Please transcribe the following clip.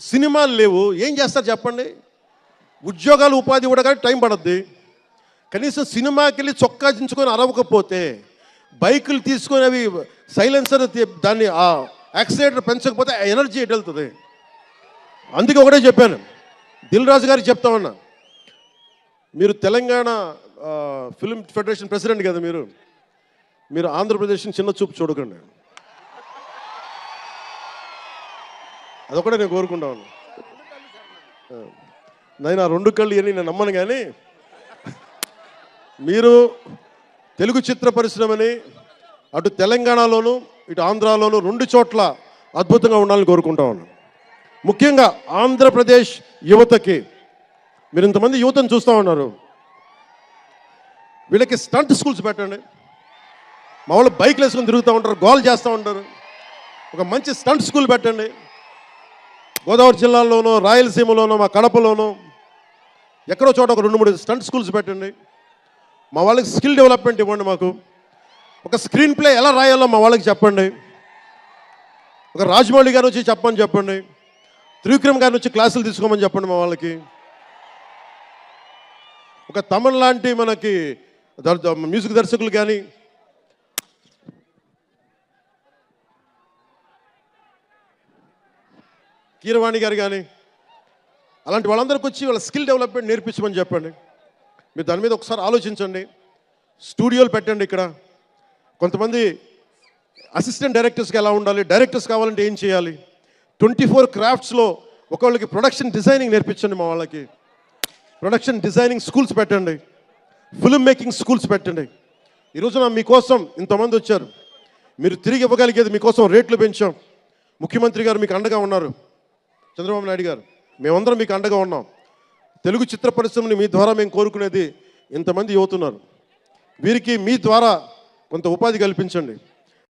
సినిమాలు లేవు. ఏం చేస్తారు చెప్పండి? ఉద్యోగాలు ఉపాధి కూడా కానీ టైం పడద్ది. కనీసం సినిమాకి వెళ్ళి చొక్కా దించుకొని అరవకపోతే బైకులు తీసుకొని అవి సైలెన్సర్ దాన్ని ఆ యాక్సిలేటర్ పెంచకపోతే ఆ ఎనర్జీ ఎటు వెళ్తుంది? అందుకే ఒకటే చెప్పాను. దిల్ రాజు గారికి చెప్తా ఉన్నా. మీరు తెలంగాణ ఫిల్మ్ ఫెడరేషన్ ప్రెసిడెంట్ కదా మీరు. మీరు ఆంధ్రప్రదేశ్ని చిన్న చూపు చూడకండి. అదొకటే నేను కోరుకుంటా ఉన్నా నేను ఆ రెండు కళ్ళు అని నేను నమ్మను కానీ మీరు తెలుగు చిత్ర పరిశ్రమని అటు తెలంగాణలోను ఇటు ఆంధ్రాలోను రెండు చోట్ల అద్భుతంగా ఉండాలని కోరుకుంటా ఉన్నాను. ముఖ్యంగా ఆంధ్రప్రదేశ్ యువతకి మీరు ఇంతమంది యువతను చూస్తూ ఉన్నారు. వీళ్ళకి స్టంట్ స్కూల్స్ పెట్టండి. మా వాళ్ళు బైక్లు వేసుకొని తిరుగుతూ ఉంటారు గోల్ చేస్తూ ఉంటారు. ఒక మంచి స్టంట్ స్కూల్ పెట్టండి. గోదావరి జిల్లాలోనూ రాయలసీమలోనూ మా కడపలోనూ ఎక్కడో చోట ఒక రెండు మూడు స్టంట్ స్కూల్స్ పెట్టండి. మా వాళ్ళకి స్కిల్ డెవలప్మెంట్ ఇవ్వండి మాకు. ఒక స్క్రీన్ ప్లే ఎలా రాయాలో మా వాళ్ళకి చెప్పండి. ఒక రాజమౌళి గారు వచ్చి చెప్పమని చెప్పండి. త్రివిక్రమ్ గారి నుంచి క్లాసులు తీసుకోమని చెప్పండి మా వాళ్ళకి. ఒక తమిళ్ లాంటి మనకి మ్యూజిక్ దర్శకులు కానీ కీరవాణి గారు కానీ అలాంటి వాళ్ళందరికీ వచ్చి వాళ్ళ స్కిల్ డెవలప్మెంట్ నేర్పించమని చెప్పండి. మీరు దాని మీద ఒకసారి ఆలోచించండి. స్టూడియోలు పెట్టండి ఇక్కడ. కొంతమంది అసిస్టెంట్ డైరెక్టర్స్కి ఎలా ఉండాలి డైరెక్టర్స్ కావాలంటే ఏం చేయాలి? ట్వంటీ ఫోర్ క్రాఫ్ట్స్లో ఒకళ్ళకి ప్రొడక్షన్ డిజైనింగ్ నేర్పించండి మా వాళ్ళకి. ప్రొడక్షన్ డిజైనింగ్ స్కూల్స్ పెట్టండి. ఫిల్మ్ మేకింగ్ స్కూల్స్ పెట్టండి. ఈ రోజున మీకోసం ఇంతమంది వచ్చారు. మీరు తిరిగి ఇవ్వగలిగేది మీకోసం రేట్లు పెంచాం. ముఖ్యమంత్రి గారు మీకు అండగా ఉన్నారు. చంద్రబాబు నాయుడు గారు మేమందరం మీకు అండగా ఉన్నాం. తెలుగు చిత్ర పరిశ్రమని మీ ద్వారా మేము కోరుకునేది ఇంతమంది యువతున్నారు. వీరికి మీ ద్వారా కొంత ఉపాధి కల్పించండి.